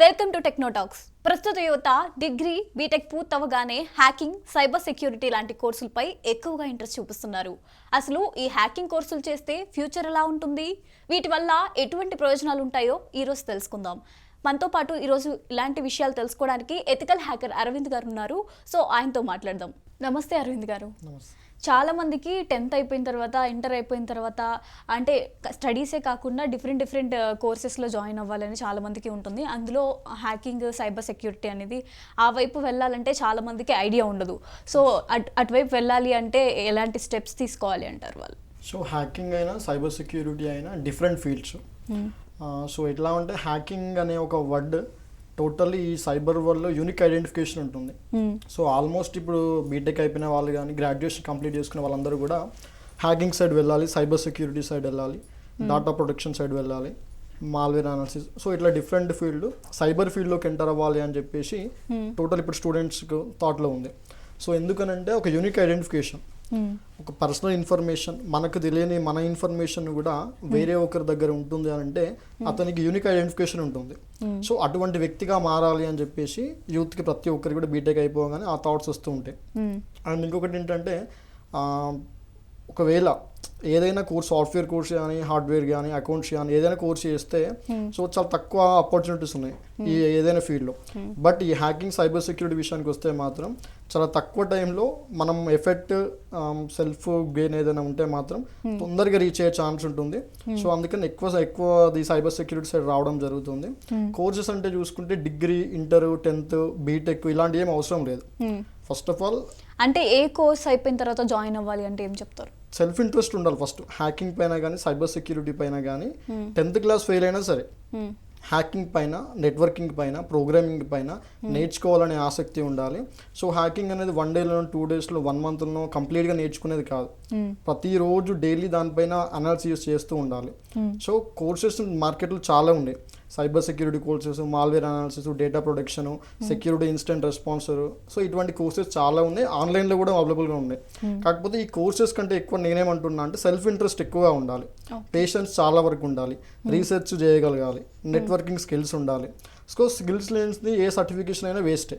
Welcome to Technotalks ప్రస్తుత యువత degree BTech పూర్తవగానే హ్యాకింగ్ సైబర్ సెక్యూరిటీ లాంటి కోర్సులపై ఎక్కువగా ఇంట్రెస్ట్ చూపిస్తున్నారు. అసలు ఈ హ్యాకింగ్ కోర్సులు చేస్తే ఫ్యూచర్ ఎలా ఉంటుంది? వీటి వల్ల ఎటువంటి ప్రయోజనాలు ఉంటాయో ఈరోజు తెలుసుకుందాం. మనతో పాటు ఈరోజు ఇలాంటి విషయాలు తెలుసుకోవడానికి ఎథికల్ హ్యాకర్ అరవింద్ గారు ఉన్నారు. సో ఆయనతో మాట్లాడదాం. నమస్తే అరవింద్ గారు. నమస్తే. చాలా మందికి టెన్త్ అయిపోయిన తర్వాత ఇంటర్ అయిపోయిన తర్వాత అంటే స్టడీసే కాకుండా డిఫరెంట్ డిఫరెంట్ కోర్సెస్లో జాయిన్ అవ్వాలని చాలా మందికి ఉంటుంది. అందులో హ్యాకింగ్ సైబర్ సెక్యూరిటీ అనేది ఆ వైపు వెళ్ళాలంటే చాలా మందికి ఐడియా ఉండదు. సో అట్ అటువైపు వెళ్ళాలి అంటే ఎలాంటి స్టెప్స్ తీసుకోవాలి అంటారు వాళ్ళు? సో హ్యాకింగ్ అయినా సైబర్ సెక్యూరిటీ అయినా డిఫరెంట్ ఫీల్డ్స్ సో ఎట్లా అంటే హ్యాకింగ్ అనే ఒక వర్డ్ టోటల్లీ ఈ సైబర్ వరల్డ్లో యూనిక్ ఐడెంటిఫికేషన్ ఉంటుంది. సో ఆల్మోస్ట్ ఇప్పుడు బీటెక్ అయిపోయిన వాళ్ళు కానీ గ్రాడ్యుయేషన్ కంప్లీట్ చేసుకున్న వాళ్ళందరూ కూడా హ్యాకింగ్ సైడ్ వెళ్ళాలి సైబర్ సెక్యూరిటీ సైడ్ వెళ్ళాలి డాటా ప్రొటెక్షన్ సైడ్ వెళ్ళాలి మాల్వేర్ అనాలిసిస్. సో ఇట్లా డిఫరెంట్ ఫీల్డ్ సైబర్ ఫీల్డ్లోకి ఎంటర్ అవ్వాలి అని చెప్పేసి టోటల్ ఇప్పుడు స్టూడెంట్స్కి థాట్లో ఉంది. సో ఎందుకనంటే ఒక యూనిక్ ఐడెంటిఫికేషన్. ఒక పర్సనల్ ఇన్ఫర్మేషన్ మనకు తెలియని మన ఇన్ఫర్మేషన్ కూడా వేరే ఒకరి దగ్గర ఉంటుంది అని అంటే అతనికి యూనిక్ ఐడెంటిఫికేషన్ ఉంటుంది. సో అటువంటి వ్యక్తిగా మారాలి అని చెప్పేసి యూత్కి ప్రతి ఒక్కరికి కూడా బీటెక్ అయిపోగానే ఆ థాట్స్ వస్తూ ఉంటాయి. అండ్ ఇంకొకటి ఏంటంటే ఒకవేళ ఏదైనా కోర్స్ సాఫ్ట్వేర్ కోర్స్ కానీ హార్డ్వేర్ కానీ అకౌంట్స్ కానీ ఏదైనా కోర్స్ చేస్తే సో చాలా తక్కువ ఆపర్చునిటీస్ ఉన్నాయి ఈ ఏదైనా ఫీల్డ్లో. బట్ ఈ హ్యాకింగ్ సైబర్ సెక్యూరిటీ విషయానికి వస్తే మాత్రం చాలా తక్కువ టైంలో మనం ఎఫెక్ట్ సెల్ఫ్ గెయిన్ ఏదైనా ఉంటే మాత్రం తొందరగా రీచ్ అయ్యే ఛాన్స్ ఉంటుంది. సో అందుకని ఎక్కువ ఎక్కువ ది సైబర్ సెక్యూరిటీ సైడ్ రావడం జరుగుతుంది. కోర్సెస్ అంటే చూసుకుంటే డిగ్రీ ఇంటర్ టెన్త్ బీటెక్ ఇలాంటి ఏం అవసరం లేదు. ఫస్ట్ ఆఫ్ ఆల్ అంటే ఏ కోర్స్ అయిపోయిన తర్వాత జాయిన్ అవ్వాలి అంటే ఏం చెప్తారు? సెల్ఫ్ ఇంట్రెస్ట్ ఉండాలి ఫస్ట్. హ్యాకింగ్ పైన కానీ సైబర్ సెక్యూరిటీ పైన కానీ టెన్త్ క్లాస్ ఫెయిల్ అయినా సరే హ్యాకింగ్ పైన నెట్వర్కింగ్ పైన ప్రోగ్రామింగ్ పైన నేర్చుకోవాలనే ఆసక్తి ఉండాలి. సో హ్యాకింగ్ అనేది వన్ డేలో టూ డేస్లో వన్ మంత్లో కంప్లీట్గా నేర్చుకునేది కాదు. ప్రతిరోజు డైలీ దానిపైన అనాలిసిస్ చేస్తూ ఉండాలి. సో కోర్సెస్ మార్కెట్లో చాలా ఉన్నాయి cyber security courses malware analysis data protection security incident responder so ఇటువంటి కోర్సెస్ చాలా ఉన్నాయి. ఆన్లైన్లో కూడా అవైలబుల్గా ఉన్నాయి. కాకపోతే ఈ కోర్సెస్ కంటే ఎక్కువ నేనేమంటున్నా అంటే సెల్ఫ్ ఇంట్రెస్ట్ ఎక్కువగా ఉండాలి. పేషెన్స్ చాలా వరకు ఉండాలి. రీసెర్చ్ చేయగలగాలి. నెట్వర్కింగ్ స్కిల్స్ ఉండాలి. సో స్కిల్స్ లేని ఏ సర్టిఫికేషన్ అయినా వేస్టే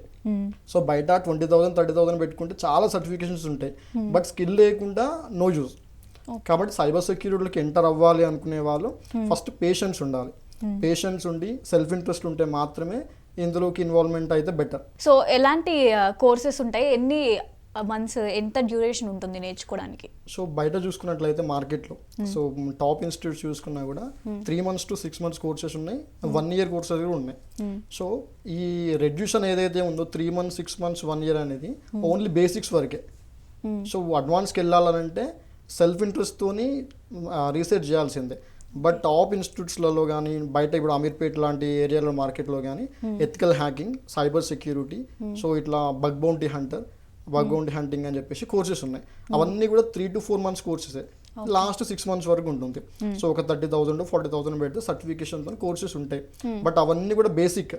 సో బయట ట్వంటీ థౌసండ్ థర్టీ థౌసండ్ పెట్టుకుంటే చాలా సర్టిఫికేషన్స్ ఉంటాయి. బట్ స్కిల్ లేకుండా నో యూజ్ కాబట్టి సైబర్ సెక్యూరిటీలోకి ఎంటర్ అవ్వాలి అనుకునే వాళ్ళు ఫస్ట్ పేషెన్స్ ఉండాలి. పేషెన్స్ ఉండి సెల్ఫ్ ఇంట్రెస్ట్ ఉంటే మాత్రమే ఇందులోకి ఇన్వాల్వ్మెంట్ అయితే బెటర్ సో ఎలాంటి కోర్సెస్ ఉంటాయి? ఎన్ని మంత్స్ ఎంత డ్యూరేషన్ ఉంటుంది నేర్చుకోవడానికి? సో బయట చూసుకున్నట్లయితే మార్కెట్లో. సో టాప్ ఇన్స్టిట్యూట్స్ చూసుకున్నా కూడా three months to six months courses ఉన్నాయి. వన్ ఇయర్ కోర్సెస్ కూడా ఉన్నాయి. సో ఈ రెడ్యూషన్ ఏదైతే ఉందో three months six months one year అనేది ఓన్లీ బేసిక్స్ వరకే. సో అడ్వాన్స్కి వెళ్ళాలనంటే సెల్ఫ్ ఇంట్రెస్ట్తోని రీసెర్చ్ చేయాల్సిందే. బట్ టాప్ ఇన్స్టిట్యూట్స్లలో కానీ బయట ఇప్పుడు అమీర్పేట్ లాంటి ఏరియాలో మార్కెట్లో కానీ ethical hacking cyber security so ఇట్లా bug bounty hunter bug bounty hunting అని చెప్పేసి కోర్సెస్ ఉన్నాయి. అవన్నీ కూడా త్రీ టు ఫోర్ మంత్స్ కోర్సెసే లాస్ట్ సిక్స్ మంత్స్ వరకు ఉంటుంది. సో ఒక థర్టీ థౌసండ్ ఫార్టీ థౌసండ్ పెడితే సర్టిఫికేషన్తో కోర్సెస్ ఉంటాయి. బట్ అవన్నీ కూడా బేసిక్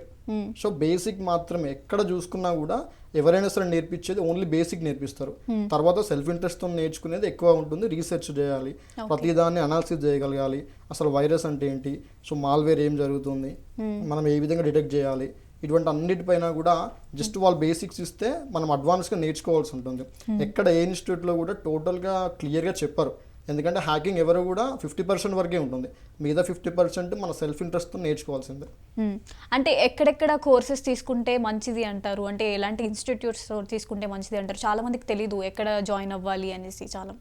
సో బేసిక్ మాత్రమే. ఎక్కడ చూసుకున్నా కూడా ఎవరైనా సరే నేర్పించేది ఓన్లీ బేసిక్ నేర్పిస్తారు. తర్వాత సెల్ఫ్ ఇంట్రెస్ట్తో నేర్చుకునేది ఎక్కువ ఉంటుంది. రీసెర్చ్ చేయాలి. ప్రతిదాన్ని అనాలిసిస్ చేయగలగాలి. అసలు వైరస్ అంటే ఏంటి? సో మాల్వేర్ ఏం జరుగుతుంది? మనం ఏ విధంగా డిటెక్ట్ చేయాలి? ఇటువంటి అన్నిటిపైన కూడా జస్ట్ వాళ్ళు బేసిక్స్ ఇస్తే మనం అడ్వాన్స్గా నేర్చుకోవాల్సి ఉంటుంది. ఎక్కడ ఏ ఇన్స్టిట్యూట్లో కూడా టోటల్గా క్లియర్గా చెప్పరు. ఎందుకంటే హ్యాకింగ్ ఎవరు కూడా ఫిఫ్టీ పర్సెంట్ వరకే ఉంటుంది. మిగతా ఫిఫ్టీ పర్సెంట్ మన సెల్ఫ్ ఇంట్రెస్ట్తో నేర్చుకోవాల్సిందే. మ్మ్. అంటే ఎక్కడెక్కడ కోర్సెస్ తీసుకుంటే మంచిది అంటారు? అంటే ఎలాంటి ఇన్స్టిట్యూట్స్ తీసుకుంటే మంచిది అంటారు? చాలా మందికి తెలీదు ఎక్కడ జాయిన్ అవ్వాలి అనేసి చాలా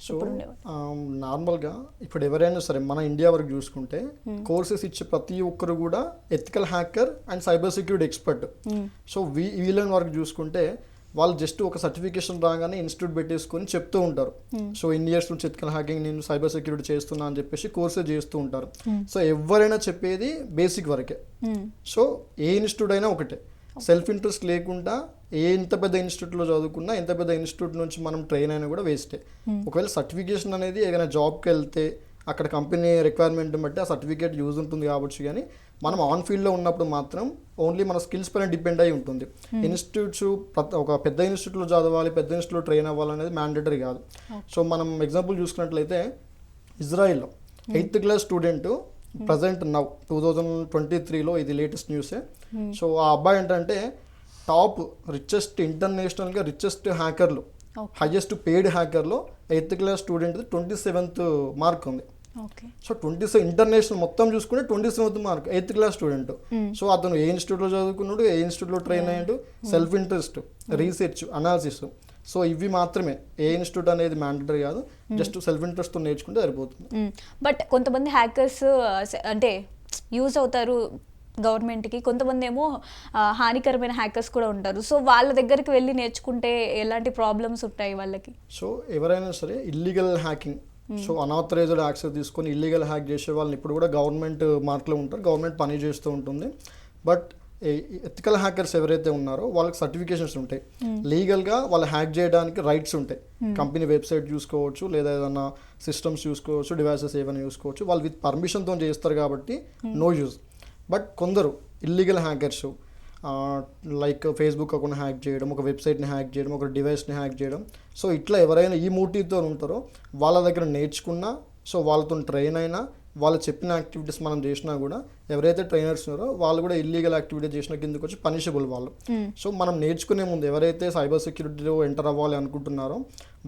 సో. నార్మల్గా ఇప్పుడు ఎవరైనా సరే మన ఇండియా వరకు చూసుకుంటే కోర్సెస్ ఇచ్చే ప్రతి ఒక్కరు కూడా ethical hacker and cyber security expert so we వీళ్ళని వరకు చూసుకుంటే వాళ్ళు జస్ట్ ఒక సర్టిఫికేషన్ రాగానే ఇన్స్టిట్యూట్ పెట్టేసుకొని చెప్తూ ఉంటారు. సో ఇన్ ఇయర్స్ నుంచి ఎథికల్ హ్యాకింగ్ నేను సైబర్ సెక్యూరిటీ చేస్తున్నా అని చెప్పేసి కోర్సెస్ చేస్తూ ఉంటారు. సో ఎవరైనా చెప్పేది బేసిక్ వరకే. మ్మ్. సో ఏ ఇన్స్టిట్యూట్ అయినా ఒకటే. సెల్ఫ్ ఇంట్రెస్ట్ లేకుండా ఏ ఎంత పెద్ద ఇన్స్టిట్యూట్లో చదువుకున్నా ఎంత పెద్ద ఇన్స్టిట్యూట్ నుంచి మనం ట్రైన్ అయినా కూడా వేస్టే. ఒకవేళ సర్టిఫికేషన్ అనేది ఏదైనా జాబ్కి వెళ్తే అక్కడ కంపెనీ రిక్వైర్మెంట్ బట్టి ఆ సర్టిఫికేట్ యూజ్ ఉంటుంది కాబట్టి కానీ మనం ఆన్ ఫీల్డ్లో ఉన్నప్పుడు మాత్రం ఓన్లీ మన స్కిల్స్ పైన డిపెండ్ అయి ఉంటుంది. ఇన్స్టిట్యూట్స్ ఒక పెద్ద ఇన్స్టిట్యూట్లో చదవాలి పెద్ద ఇన్స్టిట్యూట్లో ట్రైన్ అవ్వాలనేది మ్యాండేటరీ కాదు. సో మనం ఎగ్జాంపుల్ చూసుకున్నట్లయితే ఇజ్రాయిల్లో eighth class student present now two thousand twenty త్రీలో ఇది లేటెస్ట్ న్యూసే సో ఆ అబ్బాయి ఏంటంటే టాప్ రిచెస్ట్ ఇంటర్నేషనల్గా రిచెస్ట్ హ్యాకర్లు highest paid హ్యాకర్లో eighth class student twenty seventh mark ఉంది. సో ట్వంటీ సెవెన్ ఇంటర్నేషనల్ మొత్తం చూసుకుంటే twenty seventh mark eighth class student. So అతను ఏ ఇన్స్టిట్యూట్లో చదువుకున్నాడు ఏ ఇన్స్టిట్యూట్లో ట్రైన్ అయ్యాడు? Self interest research analysis. So ఇవి మాత్రమే. ఏ ఇన్స్టిట్యూట్ అనేది మ్యాండటరీ కాదు జస్ట్ సెల్ఫ్ ఇంట్రెస్ట్తో నేర్చుకుంటే సరిపోతుంది. బట్ కొంతమంది హ్యాకర్స్ అంటే యూజ్ అవుతారు గవర్నమెంట్కి. కొంతమంది ఏమో హానికరమైన హ్యాకర్స్ కూడా ఉంటారు. సో వాళ్ళ దగ్గరికి వెళ్ళి నేర్చుకుంటే ఎలాంటి ప్రాబ్లమ్స్ ఉంటాయి వాళ్ళకి? సో ఎవరైనా సరే illegal hacking so unauthorized access తీసుకొని ఇల్లీగల్ హ్యాక్ చేసే వాళ్ళని ఇప్పుడు కూడా గవర్నమెంట్ మార్క్లో ఉంటారు. గవర్నమెంట్ పని చేస్తూ ఉంటుంది. బట్ ఎథికల్ హ్యాకర్స్ ఎవరైతే ఉన్నారో వాళ్ళకి సర్టిఫికేషన్స్ ఉంటాయి. లీగల్గా వాళ్ళు హ్యాక్ చేయడానికి రైట్స్ ఉంటాయి. కంపెనీ వెబ్సైట్ చూసుకోవచ్చు లేదా ఏదైనా సిస్టమ్స్ చూసుకోవచ్చు డివైసెస్ ఏమైనా చూసుకోవచ్చు వాళ్ళు విత్ పర్మిషన్తో చేస్తారు కాబట్టి నో యూజ్ బట్ కొందరు illegal hackers like Facebook account hack చేయడం ఒక వెబ్సైట్ని హ్యాక్ చేయడం ఒక డివైస్ని హ్యాక్ చేయడం. సో ఇట్లా ఎవరైనా ఈ మోటివ్తో ఉంటారో వాళ్ళ దగ్గర నేర్చుకున్నా సో వాళ్ళతో ట్రైన్ అయినా వాళ్ళు చెప్పిన యాక్టివిటీస్ మనం చేసినా కూడా ఎవరైతే ట్రైనర్స్ ఉన్నారో వాళ్ళు కూడా ఇల్లీగల్ యాక్టివిటీ చేసిన కిందకి వచ్చి పనిషబుల్ వాళ్ళు. సో మనం నేర్చుకునే ముందు ఎవరైతే సైబర్ సెక్యూరిటీలో ఎంటర్ అవ్వాలి అనుకుంటున్నారో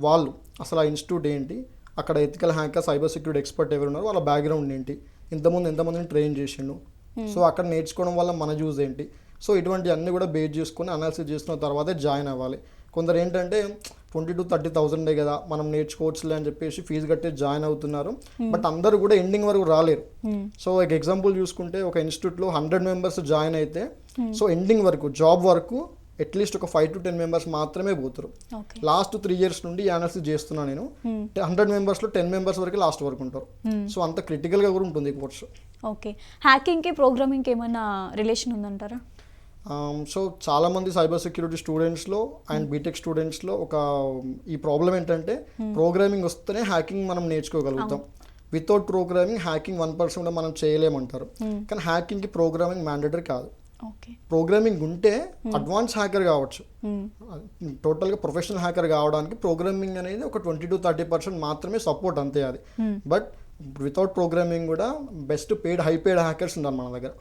వాళ్ళు అసలు ఆ ఇన్స్టిట్యూట్ ఏంటి అక్కడ ethical hacker cyber security expert ఎవరు ఉన్నారో వాళ్ళ బ్యాక్గ్రౌండ్ ఏంటి ఇంతకుముందు ఎంతమందిని ట్రైన్ చేసిండు? సో అక్కడ నేర్చుకోవడం వల్ల మన యూజ్ ఏంటి? సో ఇటువంటి అన్ని కూడా బేస్ చేసుకుని అనాలిసిస్ చేసుకున్న తర్వాతే జాయిన్ అవ్వాలి. కొందరు ఏంటంటే ట్వంటీ టు థర్టీ థౌసండే కదా మనం నేర్చుకోవచ్చులే అని చెప్పేసి ఫీజు కట్టి జాయిన్ అవుతున్నారు. బట్ అందరూ కూడా ఎండింగ్ వరకు రాలేరు. సో ఒక ఎగ్జాంపుల్ చూసుకుంటే ఒక ఇన్స్టిట్యూట్లో హండ్రెడ్ మెంబర్స్ జాయిన్ అయితే సో ఎండింగ్ వరకు జాబ్ వరకు అట్లీస్ట్ ఒక ఫైవ్ టు టెన్ మెంబర్స్ మాత్రమే పోతారు. లాస్ట్ త్రీ ఇయర్స్ నుండి అనాలిసిస్ చేస్తున్నా నేను. హండ్రెడ్ మెంబర్స్లో టెన్ మెంబర్స్ వరకు లాస్ట్ వరకు ఉంటారు. సో అంత క్రిటికల్గా కూడా ఉంటుంది ఈ కోర్స్ ఓకే హ్యాకింగ్కి ప్రోగ్రామింగ్కి ఏమైనా రిలేషన్ ఉందంటారా? సో చాలామంది సైబర్ సెక్యూరిటీ స్టూడెంట్స్లో అండ్ బీటెక్ స్టూడెంట్స్లో ఒక ఈ ప్రాబ్లం ఏంటంటే ప్రోగ్రామింగ్ వస్తేనే హ్యాకింగ్ మనం నేర్చుకోగలుగుతాం. Without programming hacking one percent కూడా మనం చేయలేమంటారు. కానీ హ్యాకింగ్కి ప్రోగ్రామింగ్ మ్యాండేటరీ కాదు. ప్రోగ్రామింగ్ ఉంటే అడ్వాన్స్ హ్యాకర్ కావచ్చు. టోటల్గా ప్రొఫెషనల్ హ్యాకర్ కావడానికి ప్రోగ్రామింగ్ అనేది ఒక ట్వంటీ టు థర్టీ పర్సెంట్ మాత్రమే సపోర్ట్ అంతే అది. బట్ వితౌట్ ప్రోగ్రామింగ్ కూడా best paid high paid hackers ఉన్నారు మన దగ్గర.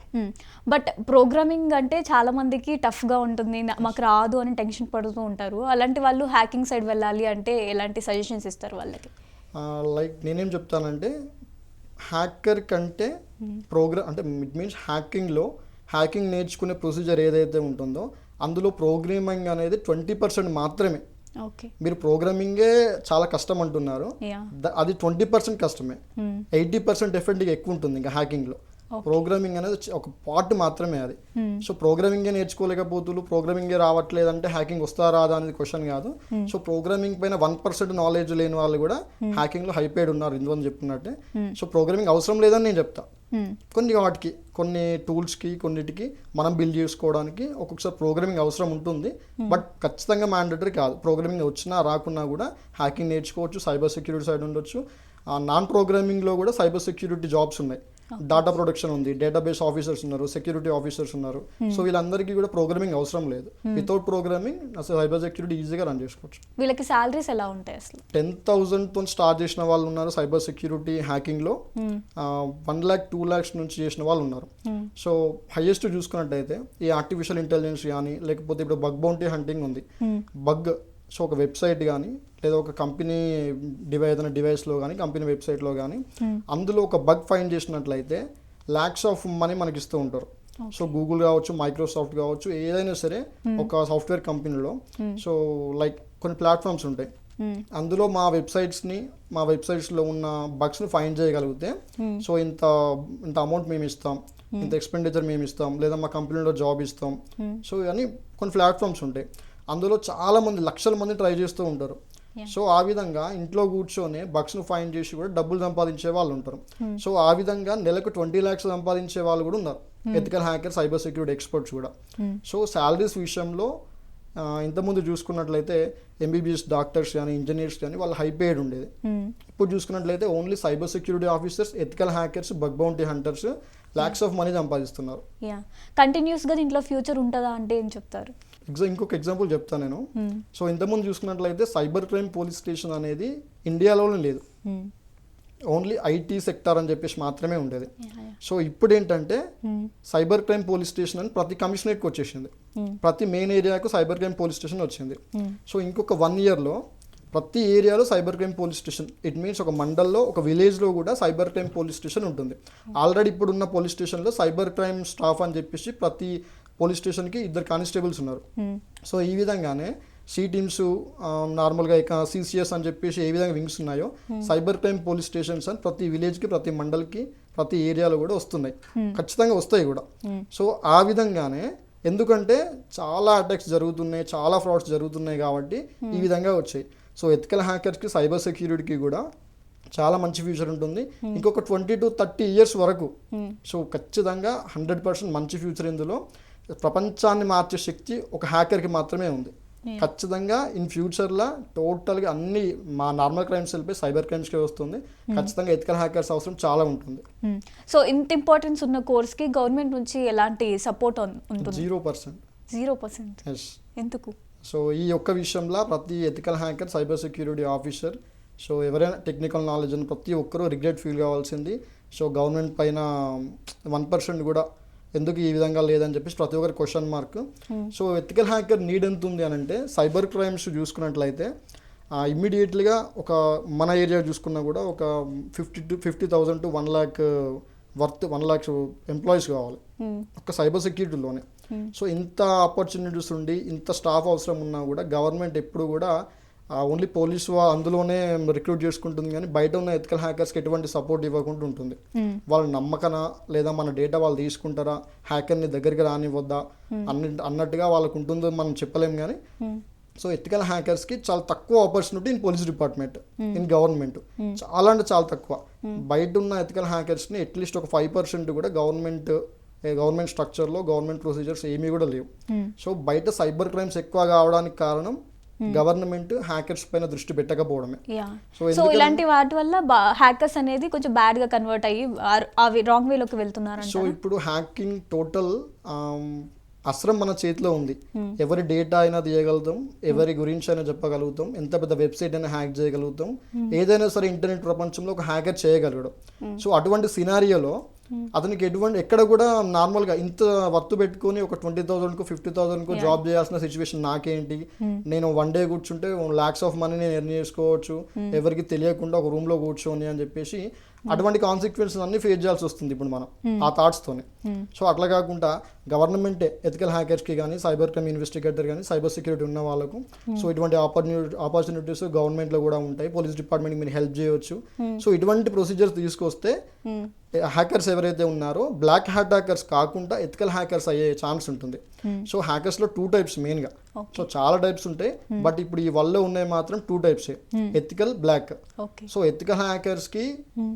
బట్ ప్రోగ్రామింగ్ అంటే చాలా మందికి టఫ్గా ఉంటుంది. మాకు రాదు అని టెన్షన్ పడుతూ ఉంటారు. అలాంటి వాళ్ళు హ్యాకింగ్ సైడ్ వెళ్ళాలి అంటే ఎలాంటి సజెషన్స్ ఇస్తారు వాళ్ళకి? లైక్ నేనేం చెప్తానంటే హ్యాకర్ కంటే ప్రోగ్రామ్ అంటే ఇట్ మీన్స్ హ్యాకింగ్లో హ్యాకింగ్ నేర్చుకునే ప్రొసీజర్ ఏదైతే ఉంటుందో అందులో ప్రోగ్రామింగ్ అనేది ట్వంటీ పర్సెంట్ మాత్రమే. మీరు ప్రోగ్రామింగే చాలా కష్టం అంటున్నారు. అది ట్వంటీ పర్సెంట్ కష్టమే. ఎయిటీ పర్సెంట్ ఎఫెక్ట్ ఎక్కువ ఉంటుంది ఇంకా హ్యాకింగ్లో. ప్రోగ్రామింగ్ అనేది ఒక పార్ట్ మాత్రమే అది. సో ప్రోగ్రామింగే నేర్చుకోలేకపోతులు ప్రోగ్రామింగే రావట్లేదు అంటే హ్యాకింగ్ వస్తా రాదా అనేది క్వశ్చన్ కాదు. సో ప్రోగ్రామింగ్ పైన వన్ పర్సెంట్ నాలెడ్జ్ లేని వాళ్ళు కూడా హ్యాకింగ్లో హైపేడ్ ఉన్నారు ఇందువల్ల చెప్తున్నట్టే. సో ప్రోగ్రామింగ్ అవసరం లేదని నేను చెప్తా. కొన్ని వాటికి కొన్ని టూల్స్కి కొన్నిటికి మనం బిల్డ్ చేసుకోవడానికి ఒక్కొక్కసారి ప్రోగ్రామింగ్ అవసరం ఉంటుంది. బట్ ఖచ్చితంగా మ్యాండటరీ కాదు. ప్రోగ్రామింగ్ వచ్చినా రాకున్నా కూడా హ్యాకింగ్ నేర్చుకోవచ్చు సైబర్ సెక్యూరిటీ సైడ్ ఉండొచ్చు. నాన్ ప్రోగ్రామింగ్లో కూడా సైబర్ సెక్యూరిటీ జాబ్స్ ఉన్నాయి. డాటా ప్రొడక్షన్ ఉంది డేటాబేస్ ఆఫీసర్స్ ఉన్నారు సెక్యూరిటీ ఆఫీసర్స్ ఉన్నారు. సో వీళ్ళందరికీ కూడా ప్రోగ్రామింగ్ అవసరం లేదు. వితౌట్ ప్రోగ్రామింగ్ అసలు సైబర్ సెక్యూరిటీ ఈజీగా రన్ చేసుకోవచ్చు. వీళ్ళకి శాలరీస్ ఎలా ఉంటాయి అసలు? టెన్ థౌజండ్తో స్టార్ట్ చేసిన వాళ్ళు ఉన్నారు సైబర్ సెక్యూరిటీ హ్యాకింగ్లో వన్ ల్యాక్ టూ ల్యాక్స్ నుంచి చేసిన వాళ్ళు ఉన్నారు. సో హైయెస్ట్ చూసుకున్నట్టయితే ఈ ఆర్టిఫిషియల్ ఇంటెలిజెన్స్ కానీ లేకపోతే ఇప్పుడు బగ్ బౌంటీ హంటింగ్ ఉంది. బగ్ సో ఒక వెబ్సైట్ కానీ లేదా ఒక కంపెనీ డివై ఏదైనా డివైస్లో కానీ కంపెనీ వెబ్సైట్లో కానీ అందులో ఒక బగ్ ఫైండ్ చేసినట్లయితే ల్యాక్స్ ఆఫ్ మనీ మనకి ఇస్తూ ఉంటారు సో గూగుల్ కావచ్చు మైక్రోసాఫ్ట్ కావచ్చు ఏదైనా సరే ఒక సాఫ్ట్వేర్ కంపెనీలో సో లైక్ కొన్ని ప్లాట్ఫామ్స్ ఉంటాయి. అందులో మా వెబ్సైట్స్ని మా వెబ్సైట్స్లో ఉన్న బగ్స్ని ఫైండ్ చేయగలిగితే సో ఇంత ఇంత అమౌంట్ మేము ఇస్తాం ఇంత ఎక్స్పెండిచర్ మేము ఇస్తాం లేదా మా కంపెనీలో జాబ్ ఇస్తాం. సో ఇవన్నీ కొన్ని ప్లాట్ఫామ్స్ ఉంటాయి. అందులో చాలా మంది లక్షల మంది ట్రై చేస్తూ ఉంటారు. సో ఆ విధంగా ఇంట్లో కూర్చొని బగ్స్ను ఫైండ్ చేసి కూడా డబ్బులు సంపాదించే వాళ్ళు ఉంటారు. సో ఆ విధంగా నెలకు ట్వంటీ ల్యాక్స్ సంపాదించే వాళ్ళు కూడా ఉన్నారు. Ethical hacker cyber security experts కూడా. సో శాలరీస్ విషయంలో ఇంతకుముందు చూసుకున్నట్లయితే ఎంబీబీఎస్ డాక్టర్స్ కానీ ఇంజనీర్స్ కానీ వాళ్ళు హై పేడ్ ఉండేది. ఇప్పుడు చూసుకున్నట్లయితే only cyber security officers ethical hackers bug bounty hunters lakhs of money సంపాదిస్తున్నారు. కంటిన్యూస్గా దీంట్లో ఫ్యూచర్ ఉంటుందా అంటే ఏం చెప్తారు? ఇంకొక ఎగ్జాంపుల్ చెప్తాను నేను. సో ఇంతకుముందు చూసుకున్నట్లయితే సైబర్ క్రైమ్ పోలీస్ స్టేషన్ అనేది ఇండియాలోనే లేదు. ఓన్లీ ఐటీ సెక్టార్ అని చెప్పేసి మాత్రమే ఉండేది. సో ఇప్పుడు ఏంటంటే సైబర్ క్రైమ్ పోలీస్ స్టేషన్ అని ప్రతి కమిషనరేట్కి వచ్చేసింది. ప్రతి మెయిన్ ఏరియాకు సైబర్ క్రైమ్ పోలీస్ స్టేషన్ వచ్చింది. సో ఇంకొక వన్ ఇయర్లో ప్రతి ఏరియాలో cyber crime police station. It means ఒక మండల్లో ఒక విలేజ్లో కూడా సైబర్ క్రైమ్ పోలీస్ స్టేషన్ ఉంటుంది. ఆల్రెడీ ఇప్పుడున్న పోలీస్ స్టేషన్లో సైబర్ క్రైమ్ స్టాఫ్ అని చెప్పేసి ప్రతి పోలీస్ స్టేషన్కి ఇద్దరు కానిస్టేబుల్స్ ఉన్నారు. సో ఈ విధంగానే సి టీమ్స్ నార్మల్గా ఇక సిసిఎస్ అని చెప్పేసి ఏ విధంగా వింగ్స్ ఉన్నాయో సైబర్ క్రైమ్ పోలీస్ స్టేషన్స్ అని ప్రతి విలేజ్కి ప్రతి మండల్కి ప్రతి ఏరియాలో కూడా వస్తున్నాయి. ఖచ్చితంగా వస్తాయి కూడా. సో ఆ విధంగానే ఎందుకంటే చాలా అటాక్స్ జరుగుతున్నాయి చాలా ఫ్రాడ్స్ జరుగుతున్నాయి కాబట్టి ఈ విధంగా వచ్చాయి. సో ఎథికల్ హ్యాకర్స్కి సైబర్ సెక్యూరిటీకి కూడా చాలా మంచి ఫ్యూచర్ ఉంటుంది. ఇంకొక ట్వంటీ టు థర్టీ ఇయర్స్ వరకు సో ఖచ్చితంగా హండ్రెడ్ పర్సెంట్ మంచి ఫ్యూచర్ ఇందులో. ప్రపంచాన్ని మార్చే శక్తి ఒక హ్యాకర్కి మాత్రమే ఉంది. ఖచ్చితంగా ఇన్ ఫ్యూచర్లో టోటల్గా అన్ని మా నార్మల్ క్రైమ్స్ వెళ్ళిపోయి సైబర్ క్రైమ్స్కి వస్తుంది. ఖచ్చితంగా ఎథికల్ హ్యాకర్స్ అవసరం చాలా ఉంటుంది. సో ఇంత ఇంపార్టెన్స్ ఉన్న కోర్స్కి గవర్నమెంట్ నుంచి ఎలాంటి సపోర్ట్ ఉంటుంది? జీరో పర్సెంట్ జీరో పర్సెంట్ ఎందుకు? సో ఈ ఒక్క విషయంలో ప్రతి ethical hacker cyber security officer so ఎవరైనా టెక్నికల్ నాలెడ్జ్ అని ప్రతి ఒక్కరూ రిగ్రెట్ ఫీల్ కావాల్సింది. సో గవర్నమెంట్ పైన వన్ పర్సెంట్ కూడా ఎందుకు ఈ విధంగా లేదని చెప్పేసి ప్రతి ఒక్కరి question mark so ethical hacker need ఎంత ఉంది అని అంటే సైబర్ క్రైమ్స్ చూసుకున్నట్లయితే ఇమ్మీడియట్లీగా ఒక మన ఏరియా చూసుకున్నా కూడా ఒక fifty to fifty thousand to one lakh worth one lakhs employees కావాలి. ఒక సైబర్ సెక్యూరిటీలోనే సో ఇంత ఆపర్చునిటీస్ ఉండి ఇంత స్టాఫ్ అవసరం ఉన్నా కూడా గవర్నమెంట్ ఎప్పుడు కూడా ఓన్లీ పోలీసు అందులోనే రిక్రూట్ చేసుకుంటుంది కానీ బయట ఉన్న ఎథికల్ హ్యాకర్స్కి ఎటువంటి సపోర్ట్ ఇవ్వకుండా ఉంటుంది. వాళ్ళ నమ్మకనా? లేదా మన డేటా వాళ్ళు తీసుకుంటారా? హ్యాకర్ని దగ్గరికి రానివ్వద్దా? అన్ని అన్నట్టుగా వాళ్ళకు ఉంటుందో మనం చెప్పలేం కానీ సో ఎథికల్ హ్యాకర్స్కి చాలా తక్కువ opportunity in police department in government చాలా అంటే చాలా తక్కువ. బయట ఉన్న ఎథికల్ హ్యాకర్స్ని అట్లీస్ట్ ఒక ఫైవ్ పర్సెంట్ కూడా గవర్నమెంట్ గవర్నమెంట్ స్ట్రక్చర్లో గవర్నమెంట్ ప్రొసీజర్స్ ఏమీ కూడా లేవు. సో బయట సైబర్ క్రైమ్స్ ఎక్కువ కావడానికి కారణం గవర్నమెంట్ హ్యాకర్స్ పైన దృష్టి పెట్టకపోవడమే. సో ఇలాంటి వాటి వల్ల హ్యాకర్స్ అనేది కొంచెం బ్యాడ్గా కన్వర్ట్ అయ్యి అవి రాంగ్ వేలోకి వెళ్తున్నారు సో ఇప్పుడు హ్యాకింగ్ టోటల్ అస్త్రం మన చేతిలో ఉంది. ఎవరి డేటా అయినా తీయగలుగుతాం ఎవరి గురించి అయినా చెప్పగలుగుతాం ఎంత పెద్ద వెబ్సైట్ అయినా హ్యాక్ చేయగలుగుతాం. ఏదైనా సరే ఇంటర్నెట్ ప్రపంచంలో ఒక హ్యాకర్ చేయగలడు. సో అటువంటి సినారియోలో అతనికి ఎటువంటి ఎక్కడ కూడా నార్మల్గా ఇంత వర్త్ పెట్టుకొని ఒక ట్వంటీ థౌసండ్కు ఫిఫ్టీ థౌసండ్కు జాబ్ చేయాల్సిన సిచ్యువేషన్ నాకేంటి? నేను వన్ డే కూర్చుంటే లాక్స్ ఆఫ్ మనీ నేను ఎర్న్ చేసుకోవచ్చు. ఎవరికి తెలియకుండా ఒక రూమ్లో కూర్చొని అని చెప్పేసి అటువంటి కాన్సిక్వెన్సెస్ అన్ని ఫేస్ చేయాల్సి వస్తుంది ఇప్పుడు మనం ఆ థాట్స్తోనే సో అట్లా కాకుండా గవర్నమెంటే ఎథికల్ హ్యాకర్స్కి కానీ సైబర్ క్రైమ్ ఇన్వెస్టిగేటర్ కానీ సైబర్ సెక్యూరిటీ ఉన్న వాళ్ళకు సో ఇటువంటి ఆపర్చునిటీ ఆపర్చునిటీస్ గవర్నమెంట్లో కూడా ఉంటాయి. పోలీస్ డిపార్ట్మెంట్కి మీరు హెల్ప్ చేయవచ్చు సో ఇటువంటి ప్రొసీజర్స్ తీసుకొస్తే హ్యాకర్స్ ఎవరైతే ఉన్నారో బ్లాక్ హ్యాట్ హ్యాకర్స్ కాకుండా ఎథికల్ హ్యాకర్స్ అయ్యే ఛాన్స్ ఉంటుంది. సో హ్యాకర్స్లో టూ టైప్స్ మెయిన్గా సో చాలా టైప్స్ ఉంటాయి బట్ ఇప్పుడు ఈ వల్ల ఉన్నాయి మాత్రం two types ethical black so ethical హ్యాకర్స్కి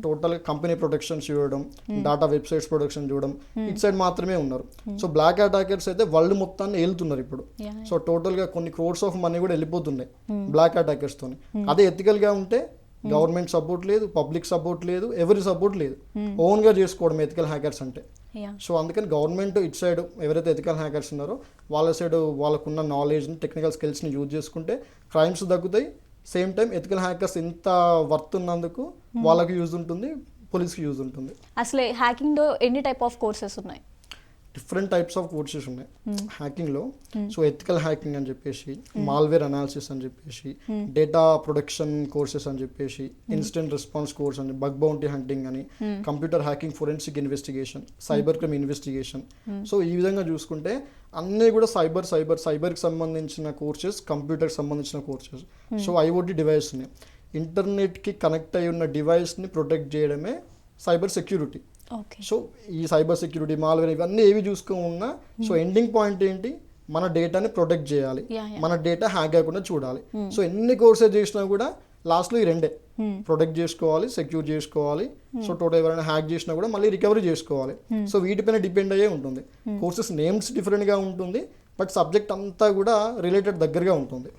total company protections చూడడం డాటా వెబ్సైట్స్ ప్రొటెక్షన్ చూడడం ఇటు సైడ్ మాత్రమే ఉన్నారు. సో బ్లాక్ హ్యాట్ హ్యాకర్స్ అయితే వరల్డ్ మొత్తాన్ని వెళ్తున్నారు ఇప్పుడు. సో టోటల్గా కొన్ని క్రోర్స్ ఆఫ్ మనీ కూడా వెళ్ళిపోతున్నాయి బ్లాక్ హ్యాట్ హ్యాకర్స్ తోని. అదే ఎథికల్గా ఉంటే గవర్నమెంట్ సపోర్ట్ లేదు పబ్లిక్ సపోర్ట్ లేదు ఎవరి సపోర్ట్ లేదు. ఓన్గా చేసుకోవడం ఎథికల్ హ్యాకర్స్ అంటే. సో అందుకని గవర్నమెంట్ ఇటు సైడ్ ఎవరైతే ఎథికల్ హ్యాకర్స్ ఉన్నారో వాళ్ళ సైడ్ వాళ్ళకున్న నాలెడ్జ్ని టెక్నికల్ స్కిల్స్ని యూజ్ చేసుకుంటే క్రైమ్స్ తగ్గుతాయి. సేమ్ టైం ఎథికల్ హ్యాకర్స్ ఇంత వర్త్ ఉన్నందుకు వాళ్ళకి యూజ్ ఉంటుంది పోలీస్కి యూజ్ ఉంటుంది. అసలు హ్యాకింగ్లో ఎన్ని టైప్ ఆఫ్ కోర్సెస్ ఉన్నాయి? డిఫరెంట్ టైప్స్ ఆఫ్ కోర్సెస్ ఉన్నాయి. హ్యాకింగ్లో సో ఎథికల్ హ్యాకింగ్ అని చెప్పేసి మాల్వేర్ అనాలిసిస్ అని చెప్పేసి డేటా ప్రొడక్షన్ కోర్సెస్ అని చెప్పేసి ఇన్స్టెంట్ రెస్పాన్స్ కోర్స్ అని బగ్ బౌంటీ హంటింగ్ అని computer hacking forensic investigation cyber crime investigation so ఈ విధంగా చూసుకుంటే అన్నీ కూడా సైబర్ సైబర్ సైబర్కి సంబంధించిన కోర్సెస్ కంప్యూటర్కి సంబంధించిన కోర్సెస్ సో ఐఓటీ డివైస్ ఉన్నాయి ఇంటర్నెట్కి కనెక్ట్ అయి ఉన్న డివైస్ని ప్రొటెక్ట్ చేయడమే సైబర్ సెక్యూరిటీ సో ఈ సైబర్ సెక్యూరిటీ మాల్వేర్ ఇవన్నీ ఏవి చూసుకోమన్నా సో ఎండింగ్ పాయింట్ ఏంటి? మన డేటాని ప్రొటెక్ట్ చేయాలి. మన డేటా హ్యాక్ కాకుండా చూడాలి. సో ఎన్ని కోర్సెస్ చేసినా కూడా లాస్ట్లో ఈ రెండే. ప్రొటెక్ట్ చేసుకోవాలి సెక్యూర్ చేసుకోవాలి. సో టోటల్ ఎవరైనా హ్యాక్ చేసినా కూడా మళ్ళీ రికవరీ చేసుకోవాలి. సో వీటిపైన డిపెండ్ అయ్యే ఉంటుంది. కోర్సెస్ నేమ్స్ డిఫరెంట్గా ఉంటుంది. బట్ సబ్జెక్ట్ అంతా కూడా రిలేటెడ్ దగ్గరగా ఉంటుంది.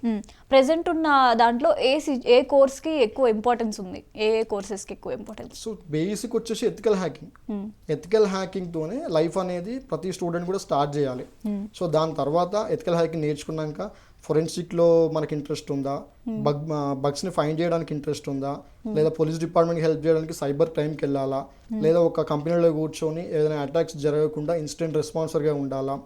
ప్రెసెంట్ ఉన్న దాంట్లో ఏ సి- ఏ కోర్స్కి ఎక్కువ ఇంపార్టెన్స్ ఉంది? ఏ ఏ కోర్సెస్కి ఎక్కువ ఇంపార్టెన్స్? సో బేసిక్ వచ్చేసి ఎథికల్ హ్యాకింగ్. ఎథికల్ హ్యాకింగ్తోనే లైఫ్ అనేది ప్రతి స్టూడెంట్ కూడా స్టార్ట్ చేయాలి. సో దాని తర్వాత ఎథికల్ హ్యాకింగ్ నేర్చుకున్నాక ఫొరెన్సిక్లో మనకి ఇంట్రెస్ట్ ఉందా? బగ్ బగ్స్ని ఫైండ్ చేయడానికి ఇంట్రెస్ట్ ఉందా? లేదా పోలీస్ డిపార్ట్మెంట్కి హెల్ప్ చేయడానికి సైబర్ క్రైమ్కి వెళ్ళాలా? లేదా ఒక కంపెనీలో కూర్చొని ఏదైనా అటాక్స్ జరగకుండా ఇన్స్టెంట్ రెస్పాన్సర్గా ఉండాలా?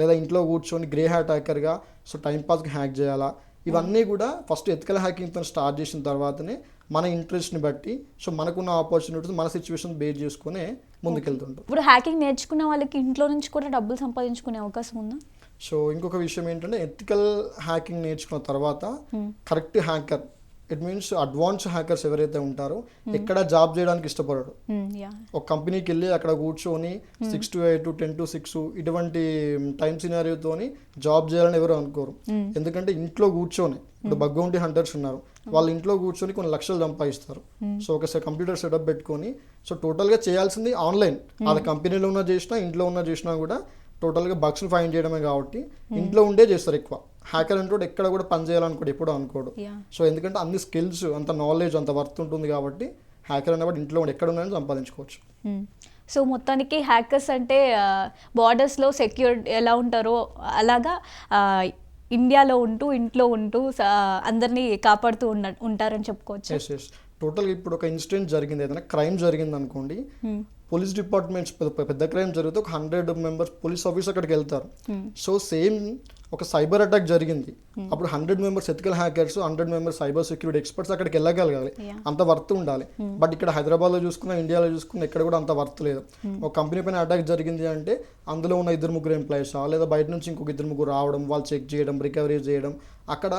లేదా ఇంట్లో కూర్చొని గ్రే హ్యాట్ హ్యాకర్గా సో టైం పాస్కి హ్యాక్ చేయాలా? ఇవన్నీ కూడా ఫస్ట్ ఎథికల్ హ్యాకింగ్తో స్టార్ట్ చేసిన తర్వాతనే మన ఇంట్రెస్ట్ని బట్టి సో మనకున్న ఆపర్చునిటీస్ మన సిచ్యువేషన్ బేస్ చేసుకునే ముందుకెళ్తుంటాం. ఇప్పుడు హ్యాకింగ్ నేర్చుకున్న వాళ్ళకి ఇంట్లో నుంచి కూడా డబ్బులు సంపాదించుకునే అవకాశం ఉందా? సో ఇంకొక విషయం ఏంటంటే ఎథికల్ హ్యాకింగ్ నేర్చుకున్న తర్వాత correct hacker it means advance hackers ఎవరైతే ఉంటారో ఎక్కడ జాబ్ చేయడానికి ఇష్టపడరు. యా ఒక కంపెనీకి వెళ్ళి అక్కడ కూర్చొని six to eight ten to six ఇటువంటి టైం సినారియోతోని జాబ్ చేయాలని ఎవరు అనుకోరు. ఎందుకంటే ఇంట్లో కూర్చొని ఇప్పుడు బగ్గౌంటి హంటర్స్ ఉన్నారు. వాళ్ళ ఇంట్లో కూర్చొని కొన్ని లక్షలు సంపాదిస్తారు. సో ఒక కంప్యూటర్ సెటప్ పెట్టుకొని సో టోటల్గా చేయాల్సింది ఆన్లైన్ అది కంపెనీలో ఉన్న చేసినా ఇంట్లో ఉన్న చేసినా కూడా టోటల్గా బగ్స్ని ఫైండ్ చేయడమే కాబట్టి ఇంట్లో ఉండే చేస్తారు ఎక్కువ. హ్యాకర్ అంటే ఎక్కడ కూడా పని చేయాలనుకోడు ఎప్పుడు అనుకోడు. సో ఎందుకంటే అన్ని స్కిల్స్ అంత నాలెడ్జ్ అంత వర్త్ ఉంటుంది కాబట్టి హ్యాకర్ అనేవాడు ఇంట్లో ఉండి ఎక్కడ ఉన్నాయని సంపాదించుకోవచ్చు. సో మొత్తానికి హ్యాకర్స్ అంటే బార్డర్స్లో సెక్యూర్ ఎలా ఉంటారో అలాగా ఇండియాలో ఉంటూ ఇంట్లో ఉంటూ అందరినీ కాపాడుతూ ఉన్న ఉంటారని చెప్పుకోవచ్చు. టోటల్గా ఇప్పుడు ఒక ఇన్సిడెంట్ జరిగింది. ఏదైనా క్రైమ్ జరిగింది అనుకోండి పోలీస్ డిపార్ట్మెంట్స్ పెద్ద క్రైమ్ జరిగితే ఒక హండ్రెడ్ మెంబర్స్ పోలీస్ ఆఫీస్ అక్కడికి వెళ్తారు. సో సేమ్ ఒక సైబర్ అటాక్ జరిగింది. అప్పుడు hundred members ethical hackers hundred members cyber security experts అక్కడికి వెళ్ళగలగాలి. అంత వర్త్ ఉండాలి. బట్ ఇక్కడ హైదరాబాద్లో చూసుకున్నా ఇండియాలో చూసుకున్నా ఎక్కడ కూడా అంత వర్త్ లేదు. ఒక కంపెనీ పైన అటాక్ జరిగింది అంటే అందులో ఉన్న ఇద్దరు ముగ్గురు ఎంప్లాయీసా లేదా బయట నుంచి ఇంకొక ఇద్దరు ముగ్గురు రావడం వాళ్ళు చెక్ చేయడం రికవరీ చేయడం అక్కడ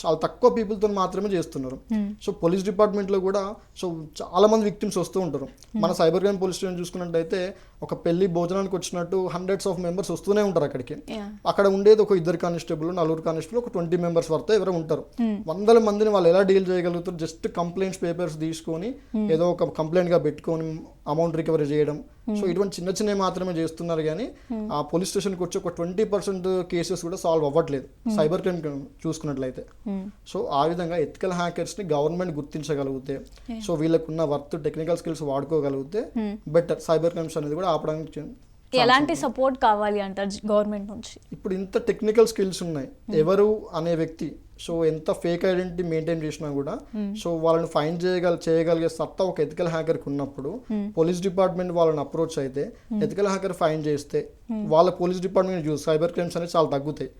చాలా తక్కువ పీపుల్తో మాత్రమే చేస్తున్నారు. సో పోలీస్ డిపార్ట్మెంట్లో కూడా సో చాలా మంది విక్టిమ్స్ వస్తూ ఉంటారు. మన సైబర్ క్రైమ్ పోలీస్ స్టేషన్ చూసుకున్నట్టయితే ఒక పెళ్ళి భోజనానికి వచ్చినట్టు హండ్రెడ్స్ ఆఫ్ మెంబర్స్ వస్తూనే ఉంటారు అక్కడికి. అక్కడ ఉండేది ఒక ఇద్దరు కానిస్టేబుల్ నలుగురు కానిస్టేబుల్ ఒక ట్వంటీ మెంబర్స్ వరకు ఎవరో ఉంటారు. వందల మందిని వాళ్ళు ఎలా డీల్ చేయగలుగుతారు? జస్ట్ కంప్లైంట్స్ పేపర్స్ తీసుకొని ఏదో ఒక కంప్లైంట్గా పెట్టుకొని అమౌంట్ రికవరీ చేయడం సో ఇటువంటి చిన్న చిన్నవి మాత్రమే చేస్తున్నారు కానీ ఆ పోలీస్ స్టేషన్కి వచ్చి ఒక ట్వంటీ పర్సెంట్ కేసెస్ కూడా సాల్వ్ అవ్వట్లేదు. సైబర్ క్రైమ్ చూసుకున్నట్లయితే. సో ఆ విధంగా ఎథికల్ హ్యాకర్స్ని గవర్నమెంట్ గుర్తించగలిగితే సో వీళ్ళకున్న వర్త్ టెక్నికల్ స్కిల్స్ వాడుకోగలిగితే బెటర్. సైబర్ క్రైమ్స్ అనేది కూడా ఆపడానికి ఎలాంటి సపోర్ట్ కావాలి అంటారు గవర్నమెంట్ నుంచి? ఇప్పుడు ఇంత టెక్నికల్ స్కిల్స్ ఉన్నాయి. ఎవరు అనే వ్యక్తి సో ఎంత ఫేక్ ఐడెంటిటీ మెయింటైన్ చేసినా కూడా సో వాళ్ళని ఫైన్ చేయగల చేయగలిగే సత్తా ఒక ఎథికల్ హ్యాకర్కి ఉన్నప్పుడు పోలీస్ డిపార్ట్మెంట్ వాళ్ళని అప్రోచ్ అయితే ఎథికల్ హ్యాకర్ ఫైన్ చేస్తే వాళ్ళ పోలీస్ డిపార్ట్మెంట్ చూసి సైబర్ క్రైమ్స్ అనేవి చాలా తగ్గుతాయి.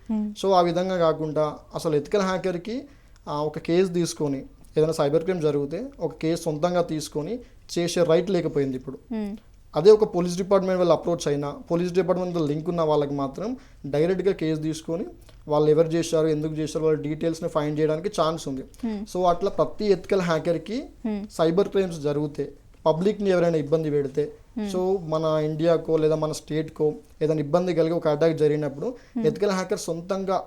సో ఆ విధంగా కాకుండా అసలు ఎథికల్ హ్యాకర్కి ఒక కేసు తీసుకొని ఏదైనా సైబర్ క్రైమ్ జరిగితే ఒక కేసు సొంతంగా తీసుకొని చేసే రైట్ లేకపోయింది ఇప్పుడు. అదే ఒక పోలీస్ డిపార్ట్మెంట్ వాళ్ళు అప్రోచ్ అయినా పోలీస్ డిపార్ట్మెంట్ లింక్ ఉన్న వాళ్ళకి మాత్రం డైరెక్ట్గా కేసు తీసుకొని వాళ్ళు ఎవరు చేశారు ఎందుకు చేశారు వాళ్ళ డీటెయిల్స్ని ఫైండ్ చేయడానికి ఛాన్స్ ఉంది. సో అట్లా ప్రతి ఎథికల్ హ్యాకర్కి సైబర్ క్రైమ్స్ జరిగితే పబ్లిక్ని ఎవరైనా ఇబ్బంది పెడితే సో మన ఇండియాకో లేదా మన స్టేట్కో ఏదైనా ఇబ్బంది కలిగి ఒక అటాక్ జరిగినప్పుడు ఎథికల్ హ్యాకర్ సొంతంగా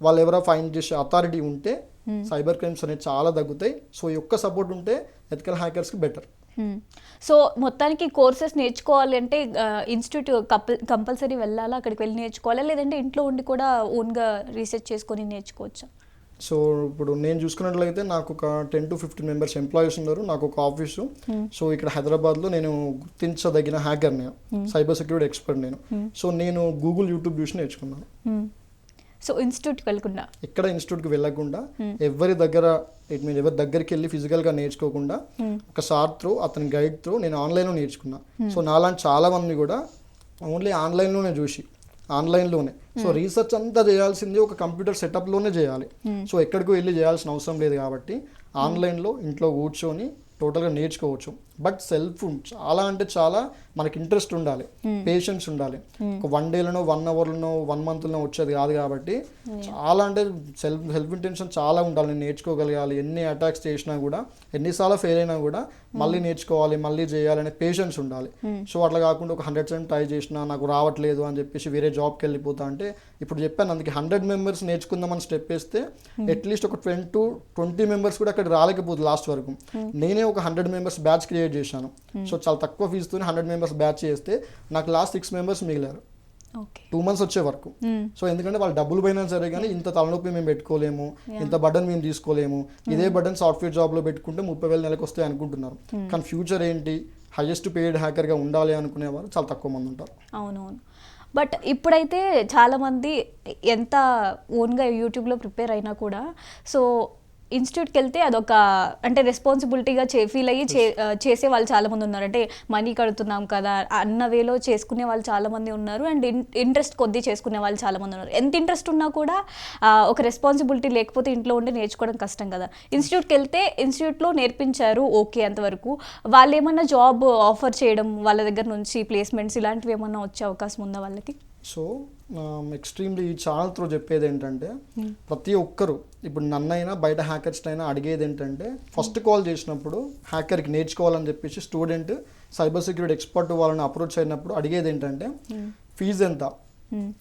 వాళ్ళు ఎవరో ఫైండ్ చేసే అథారిటీ ఉంటే సైబర్ క్రైమ్స్ అనేవి చాలా తగ్గుతాయి. సో ఈ ఒక్క సపోర్ట్ ఉంటే ఎథికల్ హ్యాకర్స్కి బెటర్ సో మొత్తానికి కోర్సెస్ నేర్చుకోవాలి అంటే ఇన్స్టిట్యూట్ కంపల్ కంపల్సరీ వెళ్ళాలా? అక్కడికి వెళ్ళి నేర్చుకోవాలా? లేదంటే ఇంట్లో ఉండి కూడా ఓన్గా రీసెర్చ్ చేసుకొని నేర్చుకోవచ్చా? సో ఇప్పుడు నేను చూసుకున్నట్లయితే నాకు ఒక ten to fifteen members employees ఉన్నారు. నాకు ఒక ఆఫీసు సో ఇక్కడ హైదరాబాద్లో నేను గుర్తించదగిన హ్యాకర్ నేను. సైబర్ సెక్యూరిటీ ఎక్స్పర్ట్ నేను. సో నేను గూగుల్ యూట్యూబ్ చూసి నేర్చుకున్నాను. సో ఇన్స్టిట్యూట్కి వెళ్ళకుండా? ఎక్కడ ఇన్స్టిట్యూట్కి వెళ్ళకుండా ఎవరి దగ్గర ఇట్ మీన్ ఎవరి దగ్గరికి వెళ్ళి ఫిజికల్గా నేర్చుకోకుండా ఒక సార్ త్రూ అతని గైడ్ త్రూ నేను ఆన్లైన్లో నేర్చుకున్నా. సో నాలాంటి చాలా మంది కూడా ఓన్లీ ఆన్లైన్లోనే చూసి ఆన్లైన్లోనే. సో రీసెర్చ్ అంతా చేయాల్సింది ఒక కంప్యూటర్ సెటప్లోనే చేయాలి. సో ఎక్కడికి వెళ్ళి చేయాల్సిన అవసరం లేదు కాబట్టి ఆన్లైన్లో ఇంట్లో కూర్చొని టోటల్గా నేర్చుకోవచ్చు. బట్ సెల్ఫ్ చాలా అంటే చాలా మనకి ఇంట్రెస్ట్ ఉండాలి. పేషెన్స్ ఉండాలి. ఒక వన్ డేలోనో వన్ అవర్లోనో వన్ మంత్లోనో వచ్చేది కాదు కాబట్టి చాలా అంటే సెల్ఫ్ సెల్ఫ్ ఇంటెన్షన్ చాలా ఉండాలి. నేను నేర్చుకోగలగాలి. ఎన్ని అటాక్స్ చేసినా కూడా ఎన్నిసార్లు ఫెయిల్ అయినా కూడా మళ్ళీ నేర్చుకోవాలి మళ్ళీ చేయాలనే పేషెన్స్ ఉండాలి. సో అట్లా కాకుండా ఒక హండ్రెడ్ పర్సెంట్ ట్రై చేసినా నాకు రావట్లేదు అని చెప్పేసి వేరే జాబ్కి వెళ్ళిపోతా అంటే ఇప్పుడు చెప్పాను అందుకే హండ్రెడ్ మెంబర్స్ నేర్చుకుందామని స్టెప్ వేస్తే అట్లీస్ట్ ఒక ట్వంటీ టు ట్వంటీ మెంబర్స్ కూడా అక్కడ రాలేకపోతుంది లాస్ట్ వరకు. నేనే ఒక హండ్రెడ్ మెంబర్స్ బ్యాచ్ క్రియేట్ చేశాను. సో చాలా తక్కువ ఫీజుతో హండ్రెడ్ మెంబర్స్ బ్యాచ్ చేస్తే నాకు లాస్ట్ సిక్స్ మెంబర్స్ మిగిలారు. టూ మంత్స్ వచ్చే వరకు. సో ఎందుకంటే వాళ్ళు డబ్బులు పోయినా సరే కానీ ఇంత తలనొప్పి మేము పెట్టుకోలేము ఇంత బటన్ మేము తీసుకోలేము. ఇదే బటన్ సాఫ్ట్వేర్ జాబ్లో పెట్టుకుంటే ముప్పై వేల నెలకు వస్తాయి అనుకుంటున్నారు. కానీ ఫ్యూచర్ ఏంటి? హైయెస్ట్ పేడ్ హ్యాకర్గా ఉండాలి అనుకునేవారు చాలా తక్కువ మంది ఉంటారు. అవునవును. బట్ ఇప్పుడైతే చాలామంది ఎంత ఓన్గా యూట్యూబ్లో ప్రిపేర్ అయినా కూడా సో ఇన్స్టిట్యూట్కి వెళ్తే అదొక అంటే రెస్పాన్సిబిలిటీగా చే ఫీల్ అయ్యి చేసే వాళ్ళు చాలామంది ఉన్నారు. అంటే మనీ కడుతున్నాం కదా అన్న వేలో చేసుకునే వాళ్ళు చాలామంది ఉన్నారు. అండ్ ఇంట్రెస్ట్ కొద్దీ చేసుకునే వాళ్ళు చాలామంది ఉన్నారు. ఎంత ఇంట్రెస్ట్ ఉన్నా కూడా ఒక రెస్పాన్సిబిలిటీ లేకపోతే ఇంట్లో ఉండి నేర్చుకోవడం కష్టం కదా. ఇన్స్టిట్యూట్కి వెళ్తే ఇన్స్టిట్యూట్లో నేర్పించారు ఓకే అంతవరకు. వాళ్ళు ఏమన్నా జాబ్ ఆఫర్ చేయడం వాళ్ళ దగ్గర నుంచి ప్లేస్మెంట్స్ ఇలాంటివి ఏమన్నా వచ్చే అవకాశం ఉందా వాళ్ళకి? సో ఎక్స్ట్రీమ్లీ ఈ ఛానల్ త్రూ చెప్పేది ఏంటంటే ప్రతి ఒక్కరు ఇప్పుడు నన్నైనా బయట హ్యాకర్స్ అయినా అడిగేది ఏంటంటే ఫస్ట్ కాల్ చేసినప్పుడు హ్యాకర్కి నేర్చుకోవాలని చెప్పేసి స్టూడెంట్ సైబర్ సెక్యూరిటీ ఎక్స్పర్ట్ వాళ్ళని అప్రోచ్ అయినప్పుడు అడిగేది ఏంటంటే ఫీజు ఎంత?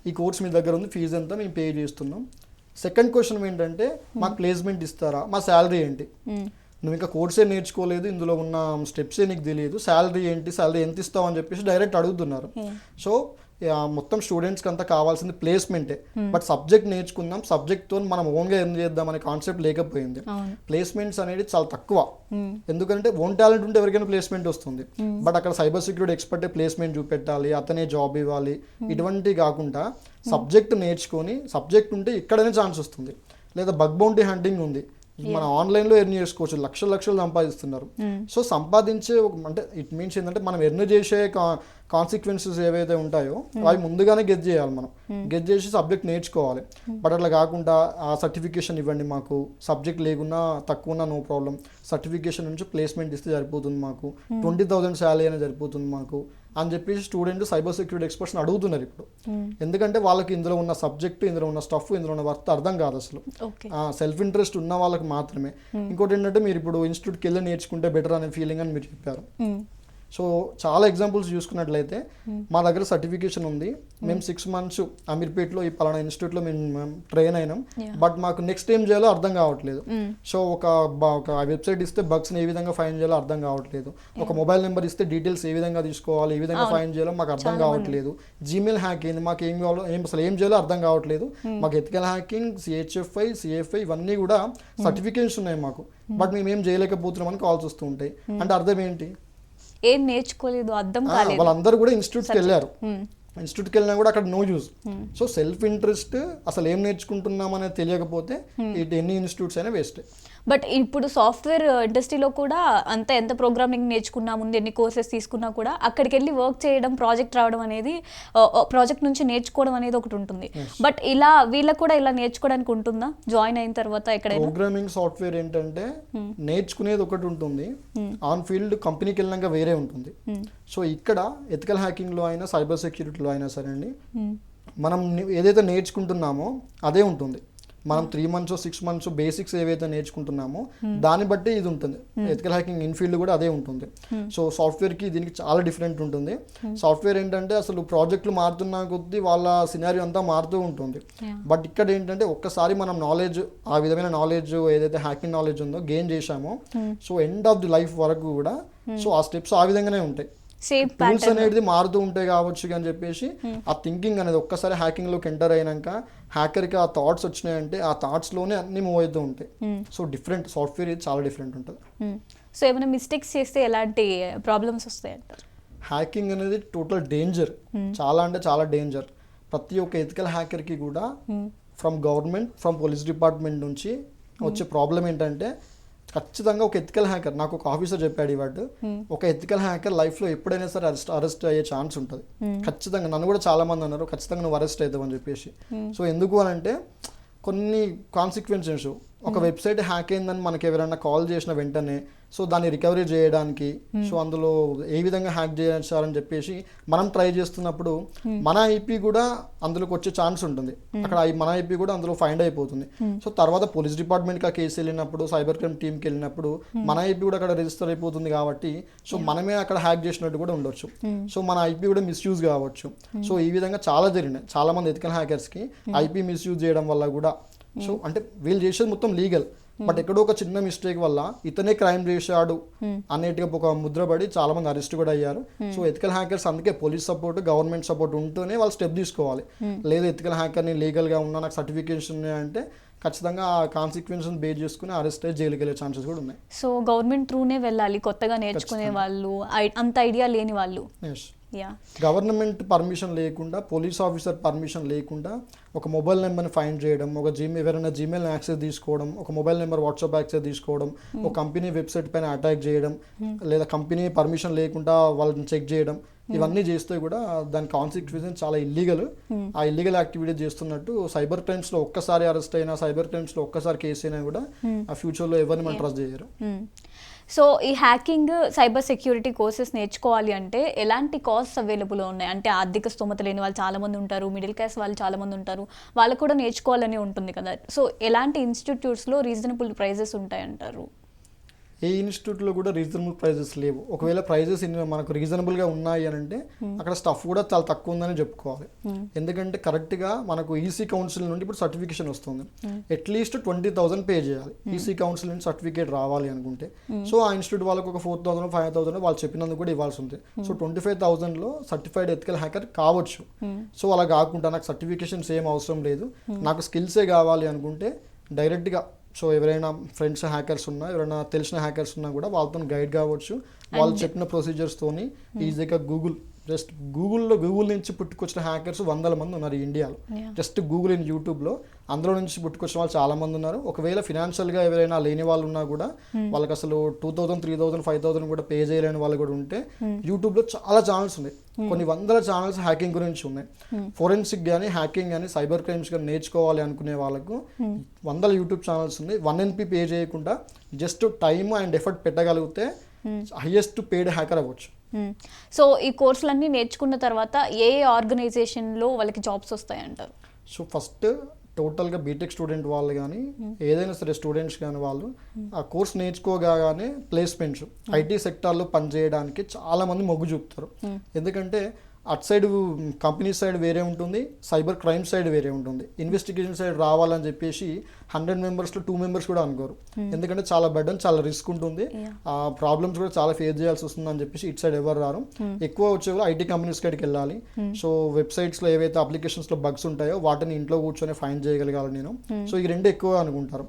ఈ కోర్స్ మీ దగ్గర ఉంది ఫీజు ఎంత? మేము పే చేస్తున్నాం. సెకండ్ క్వశ్చన్ ఏంటంటే మాకు ప్లేస్మెంట్ ఇస్తారా? మా శాలరీ ఏంటి? నువ్వు ఇంకా కోర్సే నేర్చుకోలేదు ఇందులో ఉన్న స్టెప్సే నీకు తెలియదు. శాలరీ ఏంటి? శాలరీ ఎంత ఇస్తావు? అని చెప్పేసి డైరెక్ట్ అడుగుతున్నారు. సో మొత్తం స్టూడెంట్స్కి అంతా కావాల్సింది ప్లేస్మెంటే బట్ సబ్జెక్ట్ నేర్చుకుందాం సబ్జెక్ట్తో మనం ఓన్గా ఎర్న్ చేద్దాం అనే కాన్సెప్ట్ లేకపోయింది. ప్లేస్మెంట్స్ అనేది చాలా తక్కువ. Hmm. ఎందుకంటే ఓన్ టాలెంట్ ఉంటే ఎవరికైనా ప్లేస్మెంట్ వస్తుంది. బట్ అక్కడ సైబర్ సెక్యూరిటీ ఎక్స్పర్టే ప్లేస్మెంట్ చూపెట్టాలి అతనే జాబ్ ఇవ్వాలి. ఇటువంటి కాకుండా సబ్జెక్ట్ నేర్చుకొని సబ్జెక్ట్ ఉంటే ఇక్కడనే ఛాన్స్ వస్తుంది. లేదా బగ్ బౌంటీ హంటింగ్ ఉంది. మనం ఆన్లైన్లో ఎర్న్ చేసుకోవచ్చు. లక్షలు లక్షలు సంపాదిస్తున్నారు. సో సంపాదించే ఒక అంటే ఇట్ మీన్స్ ఏంటంటే మనం ఎర్న్ చేసే కాన్సిక్వెన్సెస్ ఏవైతే ఉంటాయో అవి ముందుగానే గెట్ చేయాలి మనం. గెట్ చేసి సబ్జెక్ట్ నేర్చుకోవాలి. బట్ అట్లా కాకుండా ఆ సర్టిఫికేషన్ ఇవ్వండి మాకు. సబ్జెక్ట్ లేకున్నా తక్కువ ఉన్నా నో ప్రాబ్లం సర్టిఫికేషన్ నుంచి ప్లేస్మెంట్ ఇస్తే సరిపోతుంది మాకు. ట్వంటీ థౌసండ్ శాలరీ అనేది సరిపోతుంది మాకు. అని చెప్పేసి స్టూడెంట్ సైబర్ సెక్యూరిటీ ఎక్స్పర్ట్స్ని అడుగుతున్నారు ఇప్పుడు. ఎందుకంటే వాళ్ళకి ఇందులో ఉన్న సబ్జెక్ట్ ఇందులో ఉన్న స్టఫ్ ఇందులో ఉన్న వర్త్ అర్థం కాదు అసలు. సెల్ఫ్ ఇంట్రెస్ట్ ఉన్న వాళ్ళకి మాత్రమే. ఇంకోటి ఏంటంటే మీరు ఇప్పుడు ఇన్స్టిట్యూట్కి వెళ్ళి నేర్చుకుంటే బెటర్ అనే ఫీలింగ్ అని మీరు చెప్పారు. సో చాలా ఎగ్జాంపుల్స్ చూసుకున్నట్లయితే మా దగ్గర సర్టిఫికేషన్ ఉంది. మేము సిక్స్ మంత్స్ అమీర్పేట్లో ఈ పలానా ఇన్స్టిట్యూట్లో మేము ట్రైన్ అయినాం. బట్ మాకు నెక్స్ట్ ఏం చేయాలో అర్థం కావట్లేదు. సో ఒక ఒక వెబ్సైట్ ఇస్తే బగ్స్ని ఏ విధంగా ఫైన్ చేయాలో అర్థం కావట్లేదు. ఒక మొబైల్ నెంబర్ ఇస్తే డీటెయిల్స్ ఏ విధంగా తీసుకోవాలి ఏ విధంగా. ఫైన్ చేయాలో మాకు అర్థం. కావట్లేదు. జీమెయిల్ హ్యాక్ ఏంది? మాకు ఏం కావాలో ఏం అసలు ఏం చేయాలో అర్థం కావట్లేదు. మాకు ఎథికల్ హ్యాకింగ్ సిహెచ్ఎఫ్ఐ సిఎఫ్ఐ ఇవన్నీ కూడా సర్టిఫికేట్స్ ఉన్నాయి మాకు. బట్ మేము ఏం చేయలేకపోతున్నాం అని కాల్స్ వస్తూ ఉంటాయి. అంటే అర్థం ఏంటి? ఏం నేర్చుకోలేదు అర్థం కాలేదు. వాళ్ళందరూ కూడా ఇన్స్టిట్యూట్కి వెళ్ళారు. ఇన్స్టిట్యూట్కి వెళ్ళినా కూడా అక్కడ no use so self interest అసలు ఏం నేర్చుకుంటున్నాం అనేది తెలియకపోతే ఇటు ఎన్ని ఇన్స్టిట్యూట్స్ అయినా వేస్ట్ బట్ ఇప్పుడు సాఫ్ట్వేర్ ఇండస్ట్రీలో కూడా అంత ఎంత ప్రోగ్రామింగ్ నేర్చుకున్నా ముందు ఎన్ని కోర్సెస్ తీసుకున్నా కూడా అక్కడికి వెళ్ళి వర్క్ చేయడం ప్రాజెక్ట్ రావడం అనేది ప్రాజెక్ట్ నుంచి నేర్చుకోవడం అనేది ఒకటి ఉంటుంది. బట్ ఇలా వీళ్ళకి కూడా ఇలా నేర్చుకోవడానికి ఉంటుందా? జాయిన్ అయిన తర్వాత ఎక్కడైనా? ప్రోగ్రామింగ్ సాఫ్ట్వేర్ ఏంటంటే నేర్చుకునేది ఒకటి ఉంటుంది. ఆన్ ఫీల్డ్ కంపెనీకి వెళ్ళినాక వేరే ఉంటుంది. సో ఇక్కడ ఎథికల్ హ్యాకింగ్లో అయినా సైబర్ సెక్యూరిటీలో అయినా సరే అండి మనం ఏదైతే నేర్చుకుంటున్నామో అదే ఉంటుంది. మనం three months six months basics ఏవైతే నేర్చుకుంటున్నామో దాన్ని బట్టి ఇది ఉంటుంది. ఎథికల్ హ్యాకింగ్ ఇన్ ఫీల్డ్ కూడా అదే ఉంటుంది. సో సాఫ్ట్వేర్కి దీనికి చాలా డిఫరెంట్ ఉంటుంది. సాఫ్ట్వేర్ ఏంటంటే అసలు ప్రాజెక్టులు మారుతున్న కొద్దీ వాళ్ళ సినారియో అంతా మారుతూ ఉంటుంది. బట్ ఇక్కడ ఏంటంటే ఒక్కసారి మనం నాలెడ్జ్ ఆ విధమైన నాలెడ్జ్ ఏదైతే హ్యాకింగ్ నాలెడ్జ్ ఉందో గెయిన్ చేశామో so end of the life వరకు కూడా సో ఆ స్టెప్స్ ఆ విధంగానే ఉంటాయి. టూల్స్ అనేది మారుతూ ఉంటాయి కావచ్చు అని చెప్పేసి ఆ థింకింగ్ అనేది ఒక్కసారి హ్యాకింగ్లోకి ఎంటర్ అయినాక హ్యాకర్కి ఆ థాట్స్ వచ్చినాయంటే ఆ థాట్స్లోనే అన్ని మూవ్ అవుతూ ఉంటాయి. సో డిఫరెంట్ సాఫ్ట్వేర్ చాలా డిఫరెంట్ ఉంటుంది. సో ఏమైనా మిస్టేక్స్ చేస్తే ఎలాంటి ప్రాబ్లమ్స్ వస్తాయి అంటారు హ్యాకింగ్ అనేది టోటల్ డేంజర్ చాలా అంటే చాలా డేంజర్ ప్రతి ఒక్క ఎథికల్ హ్యాకర్కి కూడా from government from police department నుంచి వచ్చే ప్రాబ్లం ఏంటంటే ఖచ్చితంగా ఒక ఎథికల్ హ్యాకర్ నాకు ఒక ఆఫీసర్ చెప్పాడు ఇవాడు ఒక ఎథికల్ హ్యాకర్ లైఫ్లో ఎప్పుడైనా సరే అరెస్ట్ అరెస్ట్ అయ్యే ఛాన్స్ ఉంటుంది. ఖచ్చితంగా నన్ను కూడా చాలా మంది అన్నారు ఖచ్చితంగా నువ్వు అరెస్ట్ అవుతావు అని చెప్పేసి. సో ఎందుకు అని అంటే కొన్ని కాన్సిక్వెన్సెస్ ఒక వెబ్సైట్ హ్యాక్ అయిందని మనకి ఎవరైనా కాల్ చేసిన వెంటనే సో దాన్ని రికవరీ చేయడానికి సో అందులో ఏ విధంగా హ్యాక్ చేయాలని చెప్పేసి మనం ట్రై చేస్తున్నప్పుడు మన ఐపీ కూడా అందులోకి వచ్చే ఛాన్స్ ఉంటుంది. అక్కడ మన ఐపీ కూడా అందులో ఫైండ్ అయిపోతుంది. సో తర్వాత పోలీస్ డిపార్ట్మెంట్కి ఆ కేసు వెళ్ళినప్పుడు సైబర్ క్రైమ్ టీంకి వెళ్ళినప్పుడు మన ఐపీ కూడా అక్కడ రిజిస్టర్ అయిపోతుంది కాబట్టి సో మనమే అక్కడ హ్యాక్ చేసినట్టు కూడా ఉండొచ్చు. సో మన ఐపీ కూడా మిస్యూజ్ కావచ్చు. సో ఈ విధంగా చాలా జరిగినాయి. చాలా మంది ఎథికల్ హ్యాకర్స్కి ఐపీ మిస్యూజ్ చేయడం వల్ల కూడా సో అంటే వీళ్ళు చేసేది మొత్తం లీగల్. బట్ ఎక్కడో ఒక చిన్న మిస్టేక్ వల్ల ఇతనే క్రైమ్ చేశాడు అనేటిగా ఒక ముద్ర పడి చాలా మంది అరెస్ట్ కూడా అయ్యారు. సో ఎథికల్ హ్యాకర్స్ అందుకే పోలీస్ సపోర్ట్ గవర్నమెంట్ సపోర్ట్ ఉంటేనే వాళ్ళు స్టెప్ తీసుకోవాలి. లేదు ఎథికల్ హ్యాకర్ని లీగల్గా ఉన్నా నాకు సర్టిఫికేషన్ అంటే ఖచ్చితంగా ఆ కాన్సిక్వెన్షన్ బేస్ చేసుకుని అరెస్ట్ అయ్యి జైలుకి వెళ్ళే ఛాన్సెస్ కూడా ఉన్నాయి. సో గవర్నమెంట్ త్రూనే వెళ్ళాలి. కొత్తగా నేర్చుకునే వాళ్ళు అంత ఐడియా లేని వాళ్ళు. గవర్నమెంట్ పర్మిషన్ లేకుండా పోలీస్ ఆఫీసర్ పర్మిషన్ లేకుండా ఒక మొబైల్ నెంబర్ని ఫైండ్ చేయడం ఒక జీమెయిల్ ఎవరైనా జీమెయిల్ యాక్సెస్ తీసుకోవడం ఒక మొబైల్ నెంబర్ వాట్సాప్ యాక్సెస్ తీసుకోవడం ఒక కంపెనీ వెబ్సైట్ పైన అటాక్ చేయడం లేదా కంపెనీ పర్మిషన్ లేకుండా వాళ్ళని చెక్ చేయడం ఇవన్నీ చేస్తే కూడా దాని కాన్సిక్వెన్సెస్ చాలా ఇల్లీగల్ ఆ ఇల్లీగల్ యాక్టివిటీ చేస్తున్నట్టు సైబర్ క్రైమ్స్లో ఒక్కసారి అరెస్ట్ అయినా సైబర్ క్రైమ్స్లో ఒక్కసారి కేసు అయినా కూడా ఆ ఫ్యూచర్లో ఎవరిని మనం ట్రస్ట్ చేయరు. సో ఈ హ్యాకింగ్ సైబర్ సెక్యూరిటీ కోర్సెస్ నేర్చుకోవాలి అంటే ఎలాంటి కాస్ట్ అవైలబుల్ ఉన్నాయి? అంటే ఆర్థిక స్తోమత లేని వాళ్ళు చాలామంది ఉంటారు మిడిల్ క్లాస్ వాళ్ళు చాలామంది ఉంటారు వాళ్ళు కూడా నేర్చుకోవాలని ఉంటుంది కదా. సో ఎలాంటి ఇన్స్టిట్యూట్స్లో రీజనబుల్ ప్రైజెస్ ఉంటాయంటారు? ఏ ఇన్స్టిట్యూట్లో కూడా రీజనబుల్ ప్రైజెస్ లేవు. ఒకవేళ ప్రైజెస్ మనకు రీజనబుల్గా ఉన్నాయి అని అంటే అక్కడ స్టఫ్ కూడా చాలా తక్కువ ఉందని చెప్పుకోవాలి. ఎందుకంటే కరెక్ట్గా మనకు ఈసీ కౌన్సిల్ నుండి ఇప్పుడు సర్టిఫికేషన్ వస్తుంది. At least twenty thousand pay చేయాలి. ఈసీ కౌన్సిల్ నుండి సర్టిఫికేట్ రావాలి అనుకుంటే. సో ఆ ఇన్స్టిట్యూట్ వాళ్ళకి ఒక ఫోర్ థౌసండ్ ఫైవ్ థౌసండ్ వాళ్ళు చెప్పినందుకు కూడా ఇవ్వాల్సి ఉంది సో ట్వంటీ ఫైవ్ థౌసండ్లో సర్టిఫైడ్ ఎథికల్ హ్యాకర్ కావచ్చు. సో అలా కాకుండా నాకు సర్టిఫికేషన్స్ ఏం అవసరం లేదు. నాకు స్కిల్సే కావాలి అనుకుంటే డైరెక్ట్గా సో ఎవరైనా ఫ్రెండ్స్ హ్యాకర్స్ ఉన్నా ఎవరైనా తెలిసిన హ్యాకర్స్ ఉన్నా కూడా వాళ్ళతో గైడ్ కావచ్చు. వాళ్ళు చెప్పిన ప్రొసీజర్స్తోని ఈజీగా గూగుల్ జస్ట్ గూగుల్లో గూగుల్ నుంచి పుట్టుకొచ్చిన హ్యాకర్స్ వందల మంది ఉన్నారు ఇండియాలో. జస్ట్ గూగుల్ ఇన్ యూట్యూబ్లో అందులో నుంచి పుట్టుకొచ్చిన వాళ్ళు చాలా మంది ఉన్నారు. ఒకవేళ ఫినాన్షియల్గా ఎవరైనా లేని వాళ్ళు ఉన్నా కూడా వాళ్ళకి అసలు two thousand three thousand five thousand కూడా పే చేయలేని వాళ్ళు కూడా ఉంటే యూట్యూబ్లో చాలా ఛానల్స్ ఉన్నాయి. కొన్ని వందల ఛానల్స్ హ్యాకింగ్ గురించి ఉన్నాయి. ఫోరెన్సిక్ కానీ హ్యాకింగ్ కానీ సైబర్ క్రైమ్స్ కానీ నేర్చుకోవాలి అనుకునే వాళ్ళకు వందల యూట్యూబ్ ఛానల్స్ ఉన్నాయి. వన్ ఎన్పి పే చేయకుండా జస్ట్ టైమ్ అండ్ ఎఫర్ట్ పెట్టగలిగితే హైయెస్ట్ పేడ్ హ్యాకర్ అవ్వచ్చు. సో ఈ కోర్సులన్నీ నేర్చుకున్న తర్వాత ఏ ఆర్గనైజేషన్లో వాళ్ళకి జాబ్స్ వస్తాయంటారు? సో ఫస్ట్ టోటల్గా బీటెక్ స్టూడెంట్ వాళ్ళు కానీ ఏదైనా సరే స్టూడెంట్స్ కానీ వాళ్ళు ఆ కోర్స్ నేర్చుకోగానే ప్లేస్మెంట్స్ ఐటీ సెక్టార్లో పనిచేయడానికి చాలా మంది మొగ్గు చూపుతారు. ఎందుకంటే అటు సైడ్ కంపెనీ సైడ్ వేరే ఉంటుంది సైబర్ క్రైమ్ సైడ్ వేరే ఉంటుంది. ఇన్వెస్టిగేషన్ సైడ్ రావాలని చెప్పేసి హండ్రెడ్ మెంబర్స్లో టూ మెంబర్స్ కూడా అనుకోరు. ఎందుకంటే చాలా బర్డన్ చాలా రిస్క్ ఉంటుంది. ఆ ప్రాబ్లమ్స్ కూడా చాలా ఫేస్ చేయాల్సి వస్తుంది అని చెప్పేసి ఇటు సైడ్ ఎవరు రారు. ఎక్కువ వచ్చేవాళ్ళు ఐటీ కంపెనీస్ కాడికి వెళ్ళాలి. సో వెబ్సైట్స్లో ఏవైతే అప్లికేషన్స్లో బగ్స్ ఉంటాయో వాటిని ఇంట్లో కూర్చొని ఫైండ్ చేయగలగాలి నేను. సో ఈ రెండు ఎక్కువ అనుకుంటారు.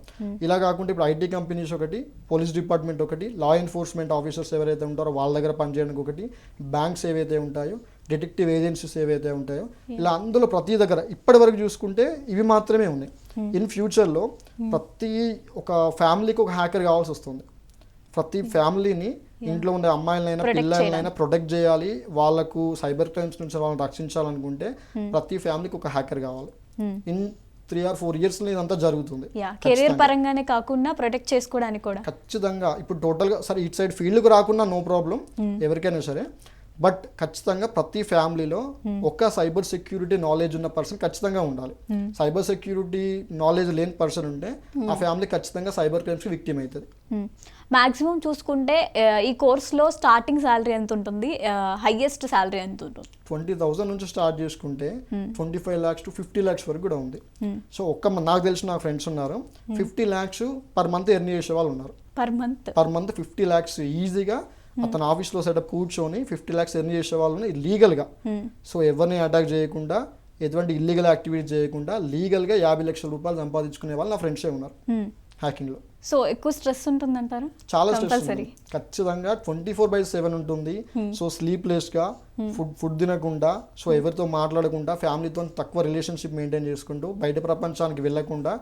ఇలా కాకుండా ఇప్పుడు ఐటీ కంపెనీస్ ఒకటి పోలీస్ డిపార్ట్మెంట్ ఒకటి లా ఎన్ఫోర్స్మెంట్ ఆఫీసర్స్ ఎవరైతే ఉంటారో వాళ్ళ దగ్గర పనిచేయడానికి ఒకటి బ్యాంక్స్ ఏవైతే ఉంటాయో డిటెక్టివ్ ఏజెన్సీస్ ఏవైతే ఉంటాయో ఇలా అందులో ప్రతి దగ్గర ఇప్పటి వరకు చూసుకుంటే ఇవి మాత్రమే ఉన్నాయి. ఇన్ ఫ్యూచర్లో ప్రతి ఒక ఫ్యామిలీకి ఒక హ్యాకర్ కావాల్సి వస్తుంది. ప్రతి ఫ్యామిలీని ఇంట్లో ఉండే అమ్మాయిలైనా పిల్లలైనా ప్రొటెక్ట్ చేయాలి. వాళ్ళకు సైబర్ క్రైమ్స్ నుంచి వాళ్ళని రక్షించాలనుకుంటే ప్రతి ఫ్యామిలీకి ఒక హ్యాకర్ కావాలి. In three or four years ఇదంతా జరుగుతుంది. కెరీర్. పరంగానే కాకుండా ప్రొటెక్ట్ చేసుకోవడానికి కూడా. ఖచ్చితంగా. ఇప్పుడు టోటల్గా సరే ఇటు సైడ్ ఫీల్డ్కి రాకున్నా నో ప్రాబ్లం ఎవరికైనా సరే. బట్ ఖచ్చితంగా ప్రతి ఫ్యామిలీలో ఒక్క సైబర్ సెక్యూరిటీ నాలెడ్జ్ ఉన్న పర్సన్ ఖచ్చితంగా ఉండాలి. సైబర్ సెక్యూరిటీ నాలెడ్జ్ లేని పర్సన్ ఉంటే ఆ ఫ్యామిలీ ఖచ్చితంగా సైబర్ క్రైమ్స్కి విక్టిమ్ అవుతుంది. మాక్సిమం చూసుకుంటే ఈ కోర్స్లో స్టార్టింగ్ శాలరీ ఎంత ఉంటుంది? హైయెస్ట్ శాలరీ ఎంత ఉంటుంది? ట్వంటీ థౌసండ్ నుంచి స్టార్ట్ చేసుకుంటే twenty five lakhs to fifty lakhs వరకు కూడా ఉంది. సో ఒక్క నాకు తెలిసిన నా ఫ్రెండ్స్ ఉన్నారు. Fifty lakhs per month earn చేసే వాళ్ళు ఉన్నారు. Per month per month fifty lakhs ఈజీగా అతను ఆఫీస్లో సెటప్ కూర్చొని ఫిఫ్టీ ల్యాక్స్ ఎర్న్ చేసే వాళ్ళని లీగల్గా సో ఎవరిని అటాక్ చేయకుండా ఎటువంటి ఇల్లీగల్ యాక్టివిటీ చేయకుండా లీగల్గా యాభై లక్షల రూపాయలు సంపాదించుకునే వాళ్ళు నా ఫ్రెండ్సే ఉన్నారు. హ్యాకింగ్లో సో ఎక్కువ స్ట్రెస్ ఉంటుందంటారు? చాలా స్ట్రెస్ ఖచ్చితంగా ట్వంటీ ఫోర్ బై సెవెన్ ఉంటుంది సో స్లీప్లెస్గా ఫుడ్ ఫుడ్ తినకుండా సో ఎవరితో మాట్లాడకుండా ఫ్యామిలీతో తక్కువ రిలేషన్షిప్ మెయింటైన్ చేసుకుంటూ బయట ప్రపంచానికి వెళ్ళకుండా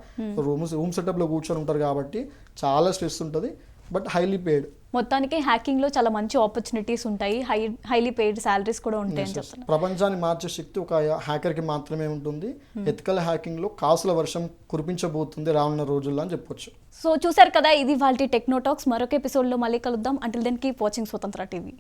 రూమ్స్ రూమ్ సెటప్లో కూర్చొని ఉంటారు కాబట్టి చాలా స్ట్రెస్ ఉంటుంది. But highly paid. మొత్తానికి హ్యాకింగ్లో చాలా మంచి ఆపర్చునిటీస్ ఉంటాయి. హై హైలీ పెయిడ్ శాలరీస్ కూడా ఉంటాయని చెప్తున్నారు. ప్రపంచాన్ని మార్చే శక్తి ఒక హ్యాకర్కి మాత్రమే ఉంటుంది. ఎథికల్ హ్యాకింగ్లో కాసుల వర్షం కురిపించబోతుంది రానున్న రోజుల్లో అని చెప్పొచ్చు. సో చూసారు కదా ఇది వాళ్ళ టెక్నోటాక్స్. మరొక ఎపిసోడ్లో మళ్ళీ కలుద్దాం. Until then keep watching Swatantra TV.